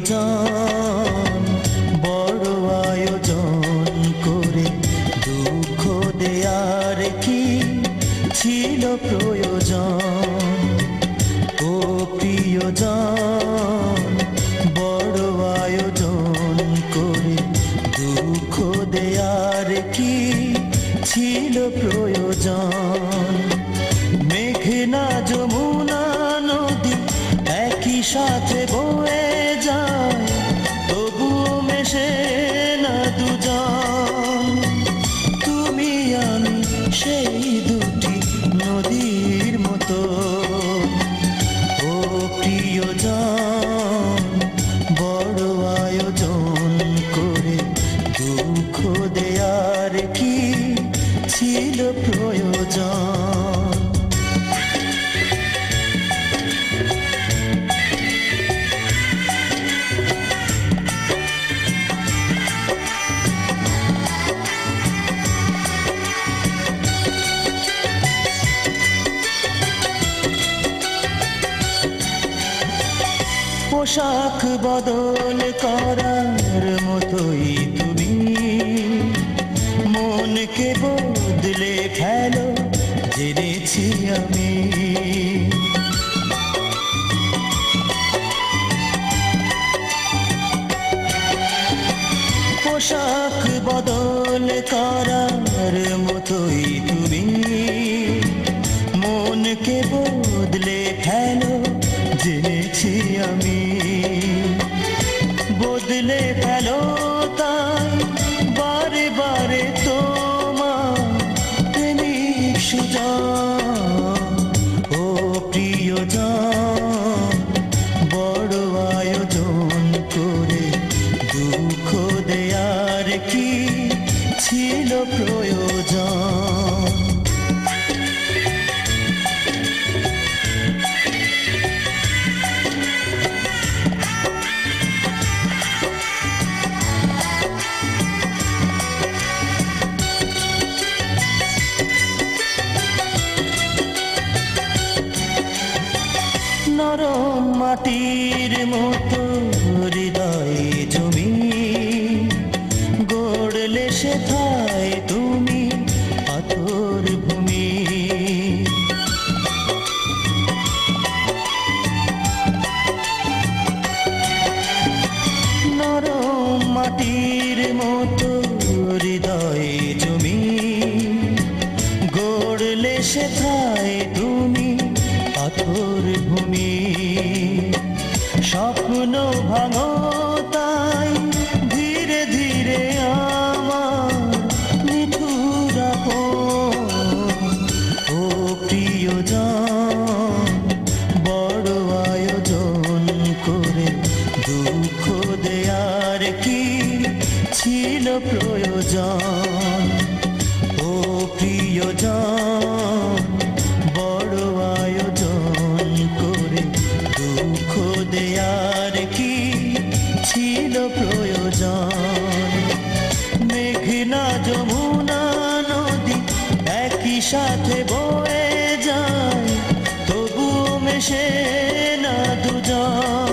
আয়োজন, বড় আয়োজন করে দুঃখ দেয়ার কি ছিল প্রয়োজন? ও প্রিয়জন, বড় আয়োজন করে দুঃখ দেয়ার কি ছিল প্রয়োজন? মেঘনা যমুনা নদী একই সাথে বল melodía. পোশাক বদল করার মতোই তুমি। মনকে বদলে ফেলো জেনেছি আমি। পোশাক বদল করার মতোই জেনেছি আমি। বদলে ফেলো মাটির মতো হৃদয়ে জমি গড়লে সেথায় তুমি পাথর ভূমি। নরম মাটির মতো হৃদয়ে জমি গড়লে সেথায় তুমি পাথর ভূমি। স্বপ্ন ভাঙো তাই ধীরে ধীরে আমার নিঠুর ও প্রিয়জন, বড় আয়োজন করে দুঃখ দেয়ার কি ছিল প্রয়োজন? ও প্রিয়জন সাথে বয়ে যায় তবু মেশে না দুজন।